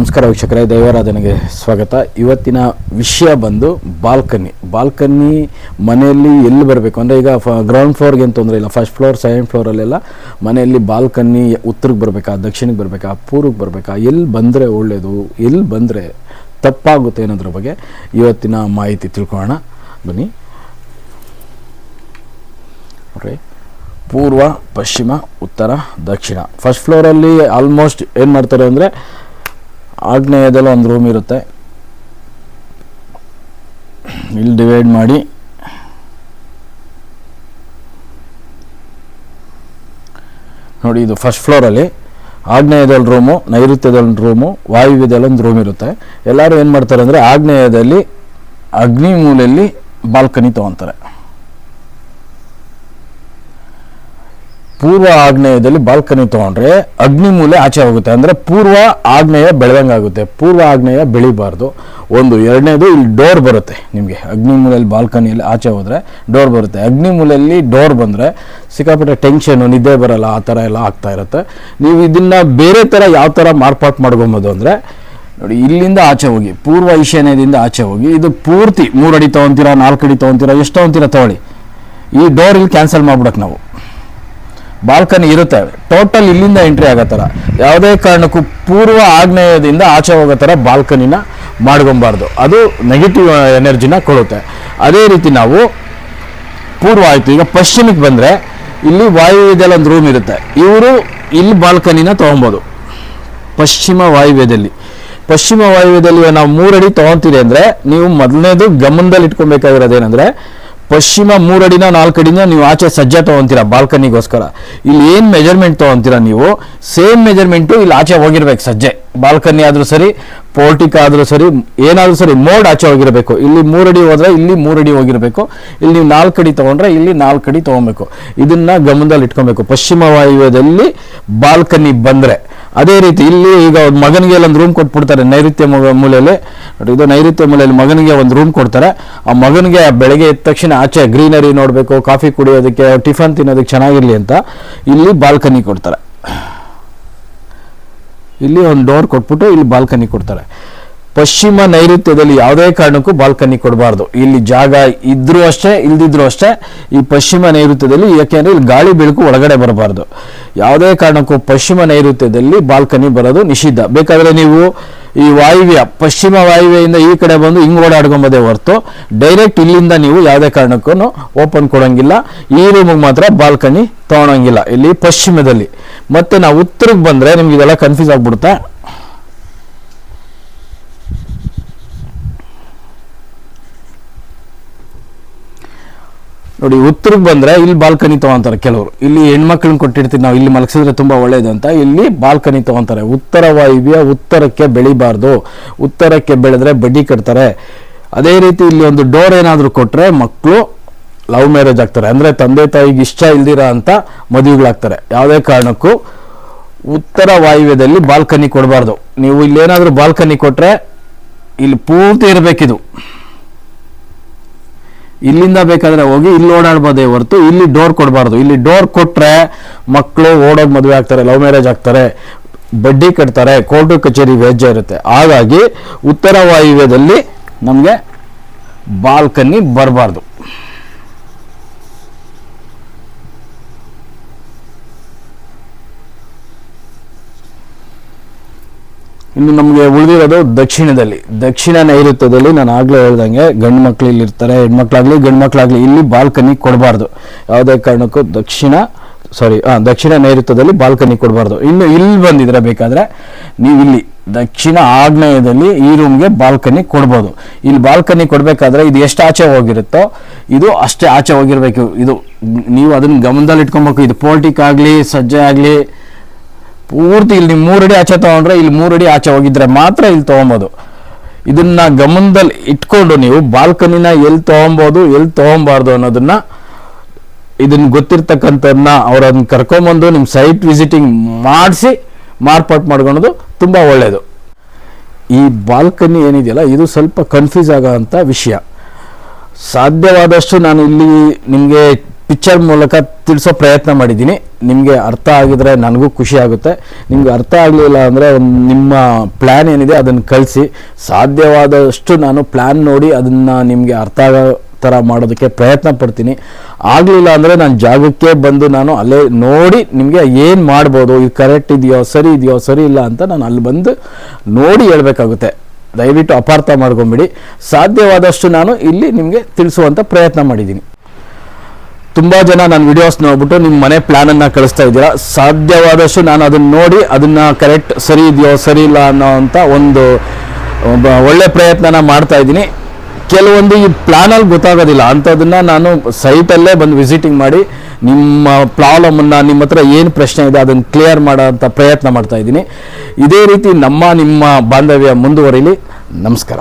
ನಮಸ್ಕಾರ ವೀಕ್ಷಕರೇ, ದೈವಾರಾಧನೆಗೆ ಸ್ವಾಗತ. ಇವತ್ತಿನ ವಿಷಯ ಬಂದು ಬಾಲ್ಕನಿ. ಬಾಲ್ಕನಿ ಮನೆಯಲ್ಲಿ ಎಲ್ಲಿ ಬರಬೇಕು? ಅಂದರೆ ಈಗ ಫ ಗ್ರೌಂಡ್ ಫ್ಲೋರ್ಗೆ ಏನು ತೊಂದರೆ ಇಲ್ಲ. ಫಸ್ಟ್ ಫ್ಲೋರ್ ಸೆಕೆಂಡ್ ಫ್ಲೋರಲ್ಲೆಲ್ಲ ಮನೆಯಲ್ಲಿ ಬಾಲ್ಕನಿ ಉತ್ತರಕ್ಕೆ ಬರಬೇಕಾ, ದಕ್ಷಿಣಕ್ಕೆ ಬರಬೇಕಾ ಪೂರ್ವಕ್ಕೆ ಬರಬೇಕಾ? ಎಲ್ಲಿ ಬಂದರೆ ಒಳ್ಳೆಯದು ಎಲ್ಲಿ ಬಂದರೆ ತಪ್ಪಾಗುತ್ತೆ ಅನ್ನೋದ್ರ ಬಗ್ಗೆ ಇವತ್ತಿನ ಮಾಹಿತಿ ತಿಳ್ಕೊಳ್ಳೋಣ. ಬನ್ನಿ. ಓಕೆ ಪೂರ್ವ, ಪಶ್ಚಿಮ, ಉತ್ತರ, ದಕ್ಷಿಣ. ಫಸ್ಟ್ ಫ್ಲೋರಲ್ಲಿ ಆಲ್ಮೋಸ್ಟ್ ಏನು ಮಾಡ್ತಾರೆ ಅಂದರೆ ಆಗ್ನೇಯದಲ್ಲಿ ಒಂದು ರೂಮ್ ಇರುತ್ತೆ. ಇಲ್ಲಿ ಡಿವೈಡ್ ಮಾಡಿ. ನೋಡಿ ಇದು ಫಸ್ಟ್ ಫ್ಲೋರಲ್ಲಿ ಆಗ್ನೇಯದಲ್ಲಿ ರೂಮು ನೈಋತ್ಯದಲ್ಲಿ ರೂಮು ವಾಯುವ್ಯದಲ್ಲಿ ಒಂದು ರೂಮ್ ಇರುತ್ತೆ. ಎಲ್ಲರೂ ಏನು ಮಾಡ್ತಾರೆ ಅಂದರೆ, ಆಗ್ನೇಯದಲ್ಲಿ ಅಗ್ನಿ ಮೂಲೆಯಲ್ಲಿ ಬಾಲ್ಕನಿ ತೊಗೊತಾರೆ. ಪೂರ್ವ ಆಗ್ನೇಯದಲ್ಲಿ ಬಾಲ್ಕನಿ ತಗೊಂಡ್ರೆ ಅಗ್ನಿ ಮೂಲೆ ಆಚೆ ಹೋಗುತ್ತೆ. ಅಂದರೆ ಪೂರ್ವ ಆಗ್ನೇಯ ಬೆಳೆದಂಗಾಗುತ್ತೆ. ಪೂರ್ವ ಆಗ್ನೇಯ ಬೆಳಿಬಾರ್ದು. ಒಂದು ಎರಡನೇದು ಇಲ್ಲಿ ಡೋರ್ ಬರುತ್ತೆ ನಿಮಗೆ. ಅಗ್ನಿ ಮೂಲೆಯಲ್ಲಿ ಬಾಲ್ಕನಿಯಲ್ಲಿ ಆಚೆ ಹೋದರೆ ಡೋರ್ ಬರುತ್ತೆ. ಅಗ್ನಿ ಮೂಲೆಯಲ್ಲಿ ಡೋರ್ ಬಂದರೆ ಸಿಕ್ಕಾಪಟ್ಟೆ ಟೆನ್ಷನು, ನಿದ್ದೆ ಬರಲ್ಲ, ಆ ಥರ ಎಲ್ಲ ಆಗ್ತಾ ಇರುತ್ತೆ. ನೀವು ಇದನ್ನು ಬೇರೆ ಥರ ಯಾವ ಥರ ಮಾರ್ಪಾಟ್ ಮಾಡ್ಕೊಬೋದು ಅಂದರೆ ನೋಡಿ, ಇಲ್ಲಿಂದ ಆಚೆ ಹೋಗಿ, ಪೂರ್ವ ಈಶಾನ್ಯದಿಂದ ಆಚೆ ಹೋಗಿ, ಇದು ಪೂರ್ತಿ ಮೂರು ಅಡಿ ತೊಗೊತೀರಾ ನಾಲ್ಕು ಅಡಿ ತೊಗೊತೀರಾ, ಎಷ್ಟು ತೊಗೊತೀರಾ ತೊಗೊಳ್ಳಿ. ಈ ಡೋರ್ ಇಲ್ಲಿ ಕ್ಯಾನ್ಸಲ್ ಮಾಡ್ಬಿಡಕ್ಕೆ ನಾವು. ಬಾಲ್ಕನಿ ಇರುತ್ತೆ. ಟೋಟಲ್ ಇಲ್ಲಿಂದ ಎಂಟ್ರಿ ಆಗೋ ಯಾವುದೇ ಕಾರಣಕ್ಕೂ ಪೂರ್ವ ಆಗ್ನೇಯದಿಂದ ಆಚೆ ಹೋಗೋ ಥರ ಬಾಲ್ಕನಿನ ಮಾಡ್ಕೊಬಾರ್ದು. ಅದು ನೆಗೆಟಿವ್ ಎನರ್ಜಿನ ಕೊಡುತ್ತೆ. ಅದೇ ರೀತಿ ನಾವು ಪೂರ್ವ ಆಯಿತು. ಈಗ ಪಶ್ಚಿಮಕ್ಕೆ ಬಂದರೆ ಇಲ್ಲಿ ವಾಯುವ್ಯದಲ್ಲಿ ಒಂದು ರೂಮ್ ಇರುತ್ತೆ. ಇವರು ಇಲ್ಲಿ ಬಾಲ್ಕನಿನ ತೊಗೊಬೋದು. ಪಶ್ಚಿಮ ವಾಯುವ್ಯದಲ್ಲಿ. ಪಶ್ಚಿಮ ವಾಯುವ್ಯದಲ್ಲಿ ನಾವು ಮೂರಡಿ ತೊಗೊತೀರಿ ಅಂದರೆ ನೀವು ಮೊದಲನೇದು ಗಮನದಲ್ಲಿ ಇಟ್ಕೊಬೇಕಾಗಿರೋದೇನೆಂದರೆ ಪಶ್ಚಿಮ ಮೂರಡಿನ ನಾಲ್ಕಡಿನ ನೀವು ಆಚೆ ಸಜ್ಜೆ ತೊಗೊಂತೀರಾ ಬಾಲ್ಕನಿಗೋಸ್ಕರ. ಇಲ್ಲಿ ಏನು ಮೆಜರ್ಮೆಂಟ್ ತೊಗೊಂತೀರಾ ನೀವು? ಸೇಮ್ ಮೆಜರ್ಮೆಂಟು ಇಲ್ಲಿ ಆಚೆ ಹೋಗಿರ್ಬೇಕು ಸಜ್ಜೆ. ಬಾಲ್ಕನಿ ಆದರೂ ಸರಿ, ಪೋರ್ಟಿಕ್ ಆದರೂ ಸರಿ, ಏನಾದರೂ ಸರಿ, ಮೋಡ್ ಆಚೆ ಹೋಗಿರಬೇಕು. ಇಲ್ಲಿ ಮೂರಡಿ ಹೋದ್ರೆ ಇಲ್ಲಿ ಮೂರಡಿ ಹೋಗಿರಬೇಕು. ಇಲ್ಲಿ ನೀವು ನಾಲ್ಕಡಿ ತೊಗೊಂಡ್ರೆ ಇಲ್ಲಿ ನಾಲ್ಕಡಿ ತೊಗೊಬೇಕು. ಇದನ್ನ ಗಮನದಲ್ಲಿ ಇಟ್ಕೊಬೇಕು ಪಶ್ಚಿಮ ವಾಯುವ್ಯದಲ್ಲಿ ಬಾಲ್ಕನಿ ಬಂದರೆ. ಅದೇ ರೀತಿ ಇಲ್ಲಿ ಈಗ ಮಗನಿಗೆ ಒಂದು ರೂಮ್ ಕೊಟ್ಬಿಡ್ತಾರೆ ನೈಋತ್ಯ ಮೂಲೆಯಲ್ಲಿ. ಇದು ನೈಋತ್ಯ ಮೂಲೆಯಲ್ಲಿ ಮಗನಿಗೆ ಒಂದು ರೂಮ್ ಕೊಡ್ತಾರೆ. ಆ ಮಗನಿಗೆ ಬೆಳಗ್ಗೆ ಎದ್ದ ತಕ್ಷಣ ಆಚೆ ಗ್ರೀನರಿ ನೋಡಬೇಕು, ಕಾಫಿ ಕುಡಿಯೋದಕ್ಕೆ, ಟಿಫನ್ ತಿನ್ನೋದಕ್ಕೆ ಚೆನ್ನಾಗಿರಲಿ ಅಂತ ಇಲ್ಲಿ ಬಾಲ್ಕನಿ ಕೊಡ್ತಾರೆ. ಇಲ್ಲಿ ಒಂದು ಡೋರ್ ಕೊಟ್ಬಿಟ್ಟು ಇಲ್ಲಿ ಬಾಲ್ಕನಿ ಕೊಡ್ತಾರೆ. ಪಶ್ಚಿಮ ನೈಋತ್ಯದಲ್ಲಿ ಯಾವುದೇ ಕಾರಣಕ್ಕೂ ಬಾಲ್ಕನಿ ಕೊಡಬಾರ್ದು. ಇಲ್ಲಿ ಜಾಗ ಇದ್ರೂ ಅಷ್ಟೇ, ಇಲ್ದಿದ್ರು ಅಷ್ಟೇ, ಈ ಪಶ್ಚಿಮ ನೈಋತ್ಯದಲ್ಲಿ ಯಾಕೆಂದ್ರೆ ಇಲ್ಲಿ ಗಾಳಿ ಬೆಳಕು ಒಳಗಡೆ ಬರಬಾರ್ದು. ಯಾವುದೇ ಕಾರಣಕ್ಕೂ ಪಶ್ಚಿಮ ನೈಋತ್ಯದಲ್ಲಿ ಬಾಲ್ಕನಿ ಬರೋದು ನಿಷಿದ್ಧ. ಬೇಕಾದ್ರೆ ನೀವು ಈ ವಾಯುವ್ಯ, ಪಶ್ಚಿಮ ವಾಯುವ್ಯದಿಂದ ಈ ಕಡೆ ಬಂದು ಹಿಂಗ್ ಓಡಾಡ್ಕೊಂಬೋದೇ ಹೊರತು ಡೈರೆಕ್ಟ್ ಇಲ್ಲಿಂದ ನೀವು ಯಾವುದೇ ಕಾರಣಕ್ಕೂ ಓಪನ್ ಕೊಡೋಂಗಿಲ್ಲ. ಈ ರೂಮಿಗೆ ಮಾತ್ರ ಬಾಲ್ಕನಿ ತಗೊಳಂಗಿಲ್ಲ ಇಲ್ಲಿ ಪಶ್ಚಿಮದಲ್ಲಿ. ಮತ್ತೆ ನಾವು ಉತ್ತರಕ್ಕೆ ಬಂದ್ರೆ ನಿಮ್ಗೆ ಇದೆಲ್ಲ ಕನ್ಫ್ಯೂಸ್ ಆಗ್ಬಿಡುತ್ತೆ. ನೋಡಿ, ಉತ್ತರಕ್ಕೆ ಬಂದ್ರೆ ಇಲ್ಲಿ ಬಾಲ್ಕನಿ ತಗೊಂತಾರೆ ಕೆಲವರು. ಇಲ್ಲಿ ಹೆಣ್ಮಕ್ಳನ್ನ ಕೊಟ್ಟಿರ್ತೀವಿ ನಾವು ಇಲ್ಲಿ ಮಲಗಿಸಿದ್ರೆ ತುಂಬಾ ಒಳ್ಳೆಯದು ಅಂತ ಇಲ್ಲಿ ಬಾಲ್ಕನಿ ತಗೊಂತಾರೆ. ಉತ್ತರ ವಾಯುವ್ಯ ಉತ್ತರಕ್ಕೆ ಬೆಳಿಬಾರ್ದು. ಉತ್ತರಕ್ಕೆ ಬೆಳೆದ್ರೆ ಬಡ್ಡಿ ಕಟ್ತಾರೆ. ಅದೇ ರೀತಿ ಇಲ್ಲಿ ಒಂದು ಡೋರ್ ಏನಾದರೂ ಕೊಟ್ರೆ ಮಕ್ಕಳು ಲವ್ ಮ್ಯಾರೇಜ್ ಆಗ್ತಾರೆ. ಅಂದ್ರೆ ತಂದೆ ತಾಯಿಗೆ ಇಷ್ಟ ಇಲ್ದಿರ ಅಂತ ಮದುವೆಗಳಾಗ್ತಾರೆ. ಯಾವುದೇ ಕಾರಣಕ್ಕೂ ಉತ್ತರ ವಾಯುವ್ಯದಲ್ಲಿ ಬಾಲ್ಕನಿ ಕೊಡಬಾರ್ದು. ನೀವು ಇಲ್ಲೇನಾದರೂ ಬಾಲ್ಕನಿ ಕೊಟ್ರೆ ಇಲ್ಲಿ ಪೂರ್ತಿ ಇರಬೇಕಿದು. ಇಲ್ಲಿಂದ ಬೇಕಾದ್ರೆ ಹೋಗಿ ಇಲ್ಲಿ ಓಡಾಡ್ಬೋದೇ ಹೊರತು ಇಲ್ಲಿ ಡೋರ್ ಕೊಡಬಾರ್ದು. ಇಲ್ಲಿ ಡೋರ್ ಕೊಟ್ರೆ ಮಕ್ಕಳು ಓಡೋಗಿ ಮದುವೆ ಆಗ್ತಾರೆ ಲವ್ ಮ್ಯಾರೇಜ್ ಆಗ್ತಾರೆ, ಬಡ್ಡಿ ಕಟ್ತಾರೆ ಕೋರ್ಟು ಕಚೇರಿ ವ್ಯಾಜ್ಯ ಇರುತ್ತೆ. ಹಾಗಾಗಿ ಉತ್ತರ ವಾಯುವ್ಯದಲ್ಲಿ ನಮಗೆ ಬಾಲ್ಕನಿ ಬರಬಾರ್ದು. ಇನ್ನು ನಮಗೆ ಉಳಿದಿರೋದು ದಕ್ಷಿಣದಲ್ಲಿ. ದಕ್ಷಿಣ ನೈಋತ್ಯದಲ್ಲಿ ನಾನು ಆಗಲೇ ಹೇಳ್ದಂಗೆ ಗಂಡು ಮಕ್ಳು ಇಲ್ಲಿ ಇರ್ತಾರೆ ಹೆಣ್ಮಕ್ಳಾಗ್ಲಿ, ಗಂಡು ಮಕ್ಳಾಗ್ಲಿ ಇಲ್ಲಿ ಬಾಲ್ಕನಿ ಕೊಡಬಾರ್ದು. ಯಾವುದೇ ಕಾರಣಕ್ಕೂ ದಕ್ಷಿಣ ಸಾರಿ ದಕ್ಷಿಣ ನೈಋತ್ಯದಲ್ಲಿ ಬಾಲ್ಕನಿ ಕೊಡಬಾರ್ದು. ಇನ್ನು ಇಲ್ಲಿ ಬಂದಿದ್ರೆ ಬೇಕಾದ್ರೆ ನೀವು ಇಲ್ಲಿ ದಕ್ಷಿಣ ಆಗ್ನೇಯದಲ್ಲಿ ಈ ರೂಮ್ಗೆ ಬಾಲ್ಕನಿ ಕೊಡ್ಬೋದು. ಇಲ್ಲಿ ಬಾಲ್ಕನಿ ಕೊಡಬೇಕಾದ್ರೆ ಇದು ಎಷ್ಟು ಆಚೆ ಹೋಗಿರುತ್ತೋ, ಇದು ಅಷ್ಟೇ ಆಚೆ ಹೋಗಿರಬೇಕು. ಇದು ನೀವು ಅದನ್ನ ಗಮನದಲ್ಲಿ ಇಟ್ಕೊಬೇಕು ಇದು ಪೋಲ್ಟಿಕ್ ಆಗಲಿ, ಸಜ್ಜೆ ಆಗಲಿ ಪೂರ್ತಿ ಇಲ್ಲಿ ನೀವು ಮೂರಡಿ ಆಚೆ ತಗೊಂಡ್ರೆ ಇಲ್ಲಿ ಮೂರಡಿ ಆಚೆ ಹೋಗಿದ್ರೆ ಮಾತ್ರ ಇಲ್ಲಿ ತೊಗೊಬೋದು. ಇದನ್ನ ಗಮನದಲ್ಲಿ ಇಟ್ಕೊಂಡು ನೀವು ಬಾಲ್ಕನಿನ ಎಲ್ಲಿ ತೊಗೊಬೋದು, ಎಲ್ಲಿ ತೊಗೊಬಾರ್ದು ಅನ್ನೋದನ್ನ ಇದನ್ನ ಗೊತ್ತಿರ್ತಕ್ಕಂಥದ್ದನ್ನ ಅವ್ರನ್ನ ಕರ್ಕೊಂಬಂದು ನಿಮ್ಮ ಸೈಟ್ ವಿಸಿಟಿಂಗ್ ಮಾಡಿಸಿ ಮಾರ್ಪಾಟ್ ಮಾಡ್ಕೊಳೋದು ತುಂಬ ಒಳ್ಳೆಯದು ಈ ಬಾಲ್ಕನಿ ಏನಿದೆಯಲ್ಲ, ಇದು ಸ್ವಲ್ಪ ಕನ್ಫ್ಯೂಸ್ ಆಗೋ ಅಂಥ ವಿಷಯ. ಸಾಧ್ಯವಾದಷ್ಟು ನಾನು ಇಲ್ಲಿ ನಿಮಗೆ ಪಿಕ್ಚರ್ ಮೂಲಕ ತಿಳಿಸೋ ಪ್ರಯತ್ನ ಮಾಡಿದ್ದೀನಿ. ನಿಮಗೆ ಅರ್ಥ ಆಗಿದ್ರೆ ನನಗೂ ಖುಷಿ ಆಗುತ್ತೆ. ನಿಮ್ಗೆ ಅರ್ಥ ಆಗಲಿಲ್ಲ ಅಂದರೆ ನಿಮ್ಮ ಪ್ಲ್ಯಾನ್ ಏನಿದೆ ಅದನ್ನು ಕಳಿಸಿ. ಸಾಧ್ಯವಾದಷ್ಟು ನಾನು ಪ್ಲ್ಯಾನ್ ನೋಡಿ ಅದನ್ನು ನಿಮಗೆ ಅರ್ಥ ಆಗೋ ಥರ ಮಾಡೋದಕ್ಕೆ ಪ್ರಯತ್ನ ಪಡ್ತೀನಿ. ಆಗಲಿಲ್ಲ ಅಂದರೆ ನಾನು ಜಾಗಕ್ಕೆ ಬಂದು ನಾನು ಅಲ್ಲೇ ನೋಡಿ ನಿಮಗೆ ಏನು ಮಾಡ್ಬೋದು, ಇದು ಕರೆಕ್ಟ್ ಇದೆಯೋ, ಸರಿ ಇದೆಯೋ, ಸರಿ ಇಲ್ಲ ಅಂತ ನಾನು ಅಲ್ಲಿ ಬಂದು ನೋಡಿ ಹೇಳಬೇಕಾಗುತ್ತೆ. ದಯವಿಟ್ಟು ಅಪಾರ್ಥ ಮಾಡ್ಕೊಂಬಿಡಿ. ಸಾಧ್ಯವಾದಷ್ಟು ನಾನು ಇಲ್ಲಿ ನಿಮಗೆ ತಿಳಿಸುವಂಥ ಪ್ರಯತ್ನ ಮಾಡಿದ್ದೀನಿ. ತುಂಬ ಜನ ನಾನು ವಿಡಿಯೋಸ್ ನೋಡ್ಬಿಟ್ಟು ನಿಮ್ಮ ಮನೆ ಪ್ಲ್ಯಾನನ್ನು ಕಳಿಸ್ತಾ ಇದ್ದೀರಾ. ಸಾಧ್ಯವಾದಷ್ಟು ನಾನು ಅದನ್ನು ನೋಡಿ ಅದನ್ನು ಕರೆಕ್ಟ್ ಸರಿ ಇದೆಯೋ, ಸರಿ ಇಲ್ಲ ಅನ್ನೋ ಅಂತ ಒಂದು ಒಳ್ಳೆ ಪ್ರಯತ್ನನ ಮಾಡ್ತಾ ಇದ್ದೀನಿ. ಕೆಲವೊಂದು ಈ ಪ್ಲ್ಯಾನಲ್ಲಿ ಗೊತ್ತಾಗೋದಿಲ್ಲ. ಅಂಥದ್ದನ್ನು ನಾನು ಸೈಟಲ್ಲೇ ಬಂದು ವಿಸಿಟಿಂಗ್ ಮಾಡಿ ನಿಮ್ಮ ಪ್ರಾಬ್ಲಮನ್ನು ನಿಮ್ಮ ಹತ್ರ ಏನು ಪ್ರಶ್ನೆ ಇದೆ ಅದನ್ನು ಕ್ಲಿಯರ್ ಮಾಡೋಂಥ ಪ್ರಯತ್ನ ಮಾಡ್ತಾ ಇದ್ದೀನಿ. ಇದೇ ರೀತಿ ನಮ್ಮ, ನಿಮ್ಮ ಬಾಂಧವ್ಯ ಮುಂದುವರಿಲಿ. ನಮಸ್ಕಾರ.